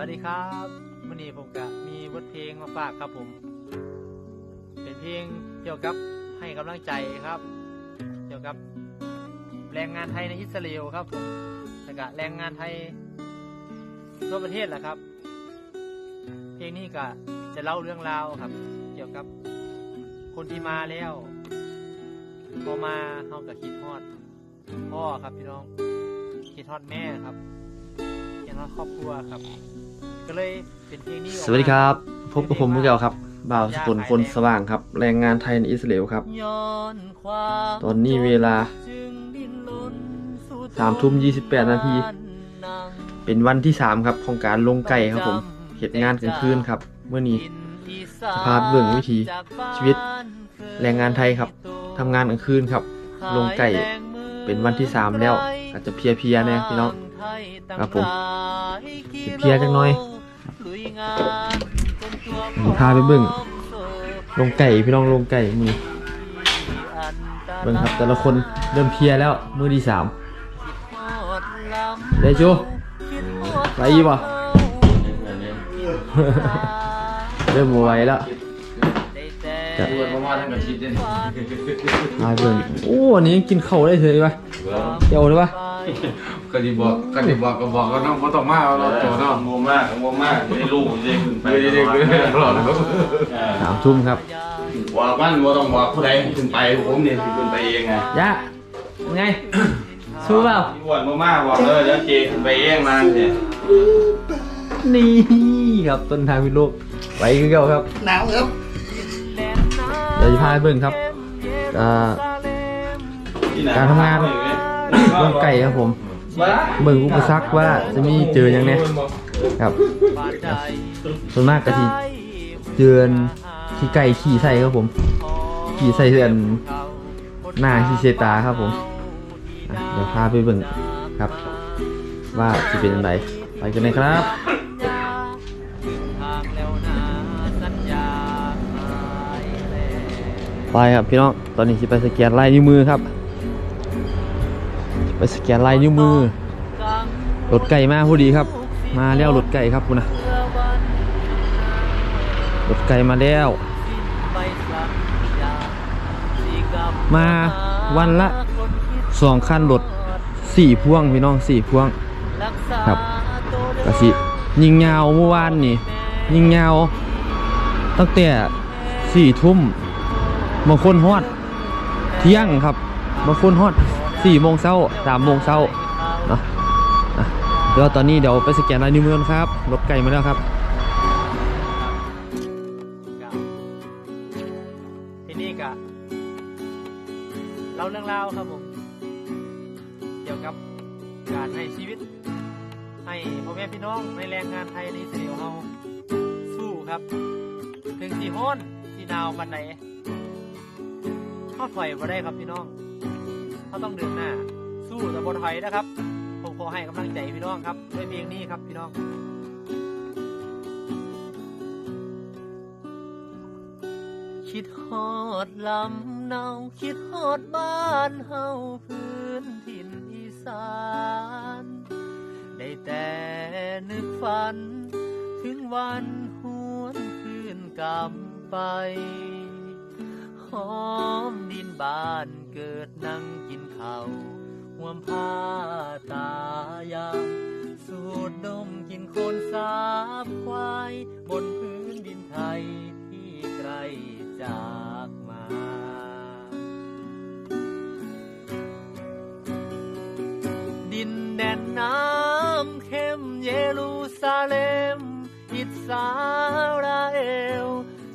วัสดีครับวันนี้ผมก็มีบทเพลงมาฝากครับผม เป็นเพลงเกี่ยวกับให้กำลังใจครับ เกี่ยวกับแรงงานไทยในอิสราเอลครับผมแล้วก็แรงงานไทยทั่วประเทศแหละครับ เพลงนี้ก็จะเล่าเรื่องราวครับ เกี่ยวกับคนที่มาแล้วพอมาเขากับคิดฮอด พ่อครับพี่น้องคิดฮอดแม่ครับคิดฮอดครอบครัวครับ ก็เลยเป็นเพลงนี้ออกมา สวัสดีครับ พบกับผมมุกเกลครับบ่าวสกุลคนสว่างครับ แรงงานไทยในอิสราเอลครับ ย้อนความตอนนี้เวลาจึงดิ้นรนสู่สามทุ่มยี่สิบแปดนาที เป็นวันที่3ครับของการลงไก่ครับผมเหตุงานกลางคืนครับเมื่อนี้ สภาพเบื้องวิถีชีวิต แรงงานไทยครับทำงานกลางคืนครับ ลงไก่เป็นวันที่3แล้วอาจจะเพลียๆแน่พี่น้องครับผม สิเพลียจักหน่อย พาไปเบิ่งลงไก่พี่น้องลงไก่มือเบิ่งครับแต่ละคนเริ่มเพลียแล้วมือที่สามได้จูไปอีบ่เริ่มบ่ไหวแล้ว จะดูกันว่าท่านกับชิดเนี่ยมาเบิ่งโอ้อันนี้ยังกินข้าวได้เฉยปะเจ้าได้ปะก็ดีบอกก็ดีบอกก็บอกก็น้องก็ต้องมาเอาเราตัวเนาะงงมากงงมากไม่รู้จะขึ้นไปไม่ได้เด็กเลยหล่อแล้วสามทุ่มครับว่าบ้านว่าต้องบอกผู้ใดขึ้นไปผมเนี่ยขึ้นไปเองไงยะไงสู้เปล่าที่อ้วนมากๆบอกเลยแล้วเจขึ้นไปเองมาเนี่ยนี่ครับต้นทางพิโลกไว้คือเก่าครับหนาวครับเดี๋ยวจะพาไปเบิ่งครับอ่าการทำงานลงไก่ครับผมเบิ่งอุปสรรคว่าจะมีเจออย่างเนี้ยครับส่วนมากก็ที่เดือนขี่ไก่ขี่ใส่ครับผม ขี่ใส่เดือนหน้าขี่เซตาครับผมเดี๋ยวพาไปเบิ่งครับ ว่าจะเป็นยังไงไปกันเลยครับ ไปครับพี่น้อง ตอนนี้จะไปสแกนลายนิ้วมือครับ ไปสแกนลายนิ้วมือ รถไก่มาพอดีครับ มาแล้วรถไก่ครับคุณนะรถไก่มาแล้ว มาวันละสองคันรถสี่พวงพี่น้องสี่พวงครับกะสิยิงยาวเมื่อวานนี่ยิงยาวตั้งแต่สี่ทุ่ม บางคนฮอดเที่ยงครับบางคนฮอดสี่โมงเช้าสามโมงเช้าเนาะอะเดี๋ยวตอนนี้เดี๋ยวไปสแกนลายนิ้วมือกันครับรถไก่มาแล้วครับที่นี้ก็เล่าเรื่องราวครับผมเกี่ยวกับการให้ชีวิต ให้พ่อแม่พี่น้องในแรงงานไทยในอิสราเอลเฮาสู้ครับ ถึงที่ฮ้อนที่นาวปันไหน เขาถอยมาได้ครับพี่น้องเขาต้องเดินหน้า สู้แต่บนถอยนะครับ ผมขอให้กำลังใจพี่น้องครับด้วยเพลงนี้ครับพี่น้องคิดฮอดลำเนาคิดฮอดบ้านเฮาพื้นถิ่นอีสานได้แต่นึกฝัน ถึงวันหวนคืนกลับไป อมดินบ้านเกิดนั่งกินข้าวห่วมผ้าตายาสูดดมกินโคนสาบควาย บนพื้นดินไทยที่ไกลจากมาดินแดนน้ำเข้มเยรูซาเล็ม อิสราเอล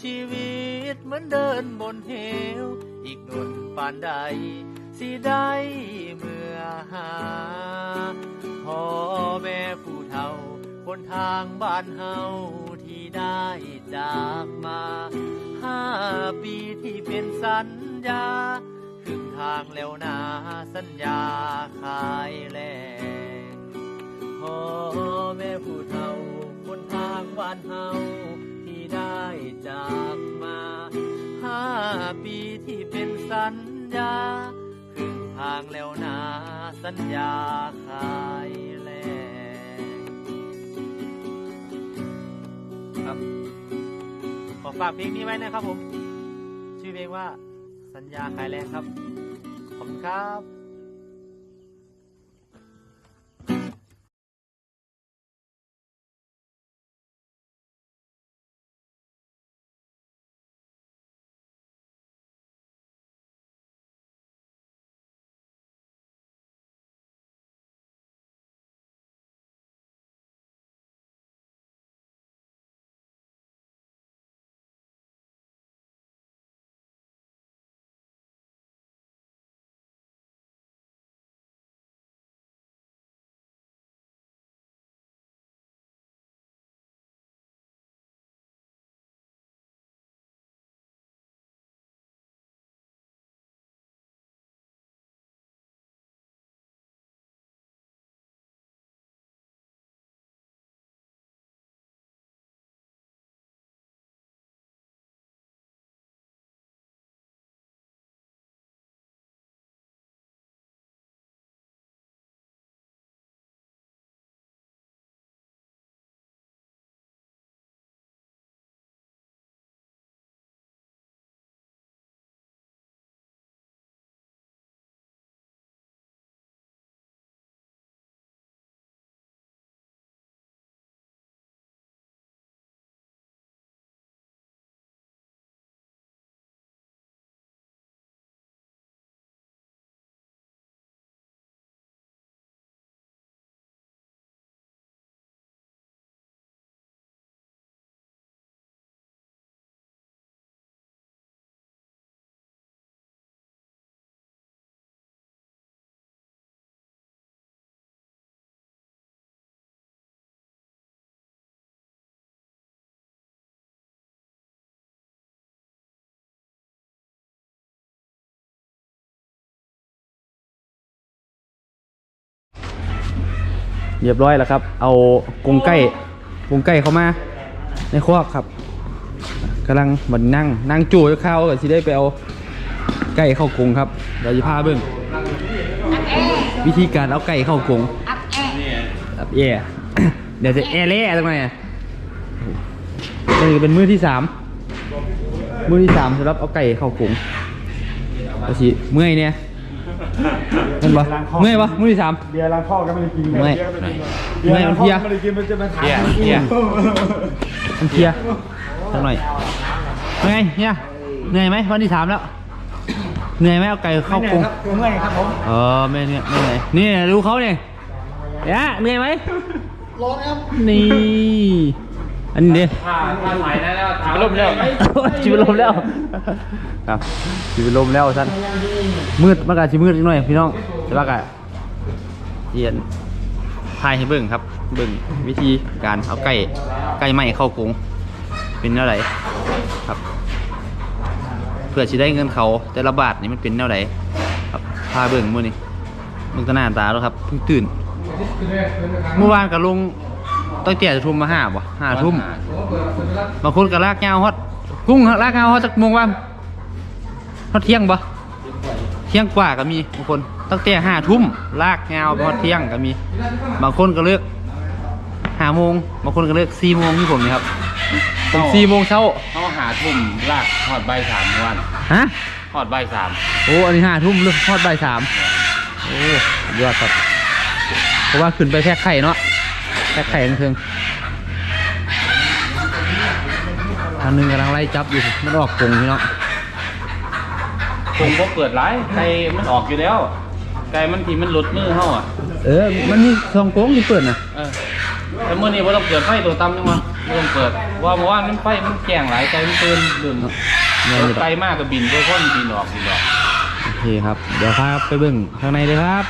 ชีวิต เหมือนเดินบนเหว อีกดนปานใด สิได้เมื่อหาพ่อแม่ผู้เฒ่า คนทางบ้านเฮาที่ได้จากมาห้าปีที่เป็นสัญญาครึ่งทางแล้วนาสัญญาขายแลงพ่อแม่ผู้เฒ่า คนทางบ้านเฮา ได้จากมาห้าปีที่เป็นสัญญาครึ่งทางแล้วนาสัญญาขายแลกครับ ขอฝากเพลงนี้ไว้นะครับผม ชื่อเพลงว่าสัญญาขายแลกครับ ขอบคุณครับ เรียบร้อยแล้วครับ เอากรงไก่กรงไก่เข้ามา ในคอกครับกำลังบันนั่งนั่งจู่จะเข้าวก็สิได้ไปเอาไก่เข้ากรงครับเดี๋ยวจะพาเบิ่งวิธีการเอาไก่เข้ากรงอับแอเดี๋ยวจะแอเล่ตรงไหนอะนี่เป็นมือที่สามมือที่สามสำหรับเอาไก่เข้ากรงเอาสิเมื่อยเนี่ย เห็นปะเมื่อยปะมือที่สาม เบียร์ล้างข้อก็ไม่ได้กินเมื่อยเบียร์เมื่อยล้ามังนข้อเพลียก็ไม่ได้กินมันจะมาถามเฮียเฮียมันเพลียสักหน่อยเป็นไงเนี่ยเหนื่อยไหมวันที่สามแล้ว เหนื่อยไหมเอาไก่เข้ากรงเมื่อยครับผมเออไม่เนี่ยไม่เหนื่อยนี่ดูเขาเนี่ยเนี่ยเหนื่อยไหมร้อนครับนี่ อันนี้ดิถ้าถ้าถ่ายได้แล้วถ่ายรูปแล้วชีวิตลมแล้ว ครับชีวิตลมแล้วท่านมืดมันก็ชีมืดนิดหน่อยพี่น้องแต่ว่าก็เรียนทายให้เบิ่งครับ เบิ่งวิธีการเอาไก่ไก่ไหม้เข้ากรงเป็นอะไรครับ เพื่อจะได้เงินเขาแต่ละบาทนี่มันเป็นแนวไหนครับพาเบิ่งมื้อนี้มึงก็หน้าตาแล้วครับเพิ่งตื่น เมื่อวานก็ลง ตั้งแต่ทุ่มมาห้าบ่ห้าทุ่มบางคนก็ลากยาฮอดกุ้งลากยาฮอดสักโมงว่าฮอดเที่ยงบ่เที่ยงกว่าก็มีบางคนตั้งแต่ห้าทุ่มลากยาฮอดเที่ยงก็มี บางคนก็เลิกห้าโมงบางคนก็เลิกสี่โมงที่ผมนี่ครับผมสี่โมงเช้าเขาหาทุ่มลากหอดใบสามวันฮะหอดใบสามโอ้อันนี้ห้าทุ่มเลิกทอดใบสามโอ้ยอดครับเพราะว่าขึ้นไปแพ็คไข่เนาะ แพ็คไข่ทั้งเทิงทางหนึงกำลังไล่จับอยู่มันออกกรงพี่เนาะคงบ่เปิดไลฟ์ไก่มันออกอยู่แล้วไก่มันทีมันหลุดมือเฮาอะเออ มันมีซองโกงที่เปิดนะเออแต่มื้อนี้บ่ต้องเปิดไฟตัวต่ำจังวะบ่ต้องเปิดว่าเมื่อวานมันไฟมันแจ้งหลายไก่มันตื่นดื่นแม่นรอยู่ถดอกไกลมากก็บินก็พ่นบินออกบินออกโอเคครับ เดี๋ยวพาไปเบิ่งข้างในเลยครับ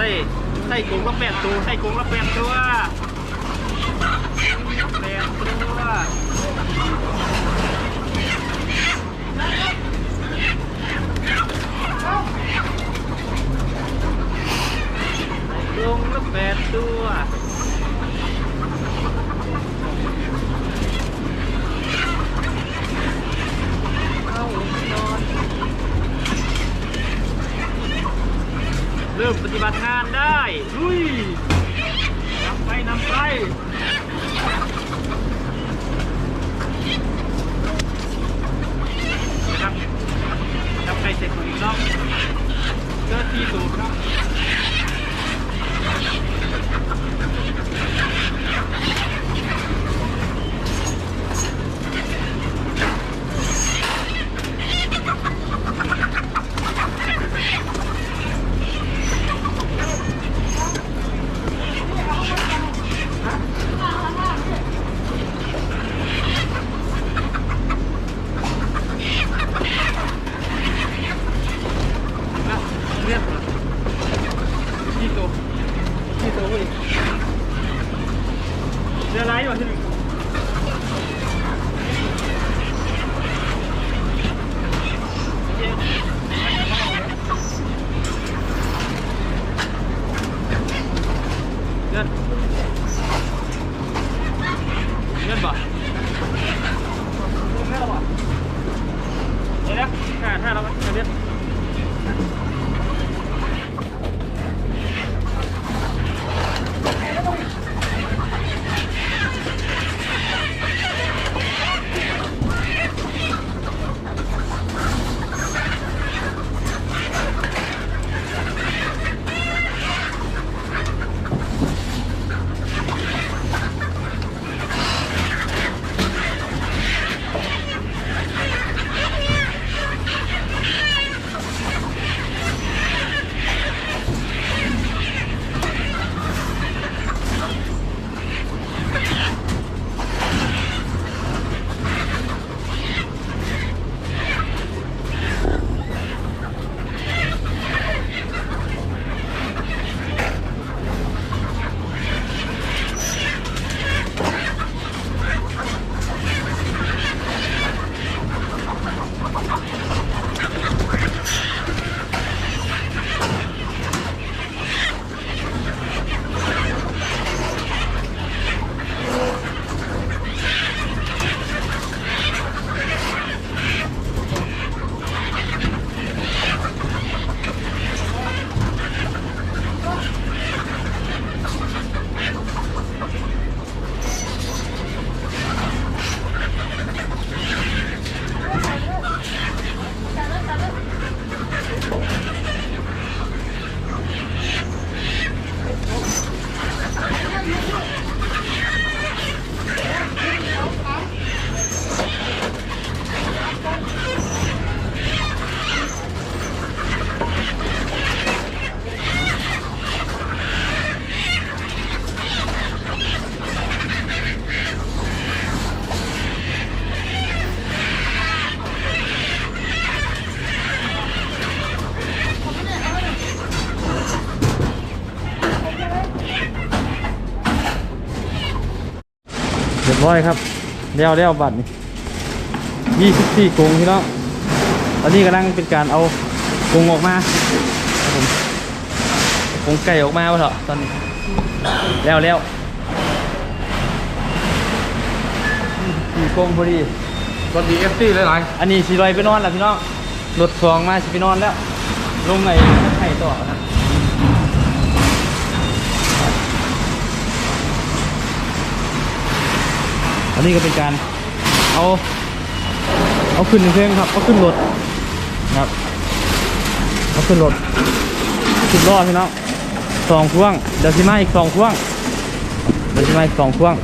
ส้ไส้กุ้งละแปดตัวไส้กุ้งละแปดตัวแปดตัวลุงละแปดตัวเข้านอน เริ่มปฏิบัติงานได้ลุยนำไปนำไปนะครับทำไก่เสร็จอีกรอบเจ้าที่สูงครับ รียบร้อยครับเลี้ยวเลี้ยวบัตรนี่ยี่สิบสี่กรงพี่น้องตอนนี้กำลังเป็นการเอากรงออกมาครับผมกรงไก่ออกมาวะเถอะตอนนี้แล้วแล้วสี่กรงพอดีรถดีเอฟซีหลายอันนี้สีลอยไปนอนแล้วพี่น้องรถสองมาสิไปนอนแล้วลงไงไข่ต่อนะ อันนี้ก็เป็นการเอาเอาขึ้นเครื่องครับเอาขึ้นรถครับเอาขึ้นรถสิบล้อพี่น้องสองพ่วงเดี๋ยวสิมาอีกสองพ่วงเดี๋ยวที่มาอีกสองพ่วง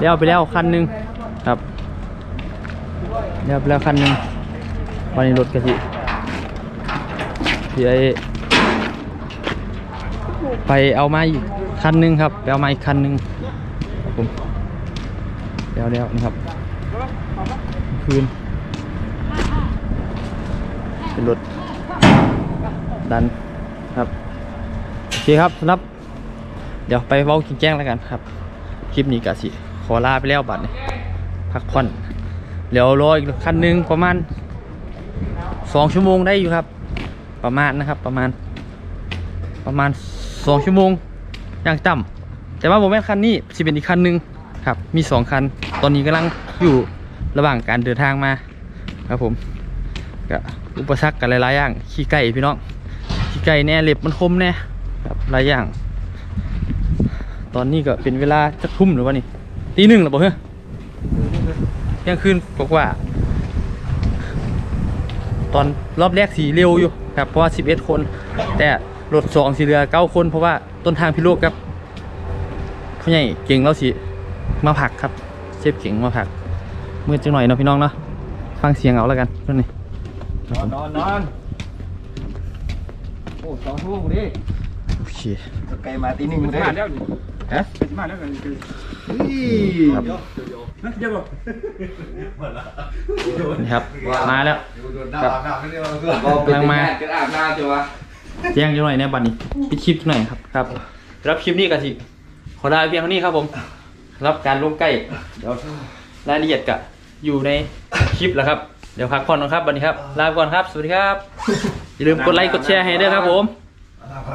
เลี้ยวไปแล้วคันหนึ่งครับเลี้ยวไปแล้วคันหนึ่งวันนี้รถกะทิที่ไอไปเอามาอีกคันหนึ่งครับไปเอามาอีกคันหนึ่งครับผมเลี้ยวแล้วนะครับคืนเป็นรถดันครับโอเคครับสำหรับ เดี๋ยวไปเว้ากินแจ้งแล้วกันครับ คลิปนี้กะสิ อลาไปแล้วบัดนี้พักผ่อนเดี๋ยวรออีกคันหนึ่งประมาณสองชั่วโมงได้อยู่ครับ ประมาณนะครับประมาณ ประมาณสองชั่วโมงอย่างต่ำแต่ว่าผมแม่คันนี้สิเป็นอีกคันหนึ่งครับ มีสองคัน ตอนนี้กำลังอยู่ระหว่างการเดินทางมาครับผมก็อุปสรรคกันหลายๆอย่างขี้ไก่พี่น้องขี้ไก่แน่เล็บมันคมแน่ครับหลายอย่าง ตอนนี้ก็เป็นเวลาจะทุ่มหรือวะนี่ ตีหนึ่งหรือเปล่าเฮ้ยเที่ยงคืนกว่าๆตอนรอบแรกสีเร็วอยู่ครับเพราะว่า11คน แต่รถสองสีเรือ9คนเพราะว่าต้นทางพิโลกครับผู้ใหญ่เก่งแล้วสิมาผักครับเชฟเก่งมาผักมือจังหน่อยเนาะพี่น้องเนาะฟังเสียงเอาแล้วกันนั่นนี่นอนนอนนอนโอ้สองทุ่มดิโอเคไก่มาตีหนึ่งได้แล้วนี่ ฮะมาแล้วกันคือครับนั่นเดียวบ่นี่ครับ มาแล้วครับกำลังมาจะอาบน้ำจ้ะวะแจ้งจังหน่อยแน่บัดนี้ปิดคลิปจังหน่อยครับครับ รับคลิปนี้กันสิขอลาไปเพียงเท่านี้ครับผม รับการลงใกล้ เดี๋ยวรายละเอียดกะอยู่ในคลิปแล้วครับ เดี๋ยวพักผ่อนนะครับวันนี้ครับ ลาไปก่อนครับ สวัสดีครับ อย่าลืมกดไลค์กดแชร์ให้ด้วยครับผมไป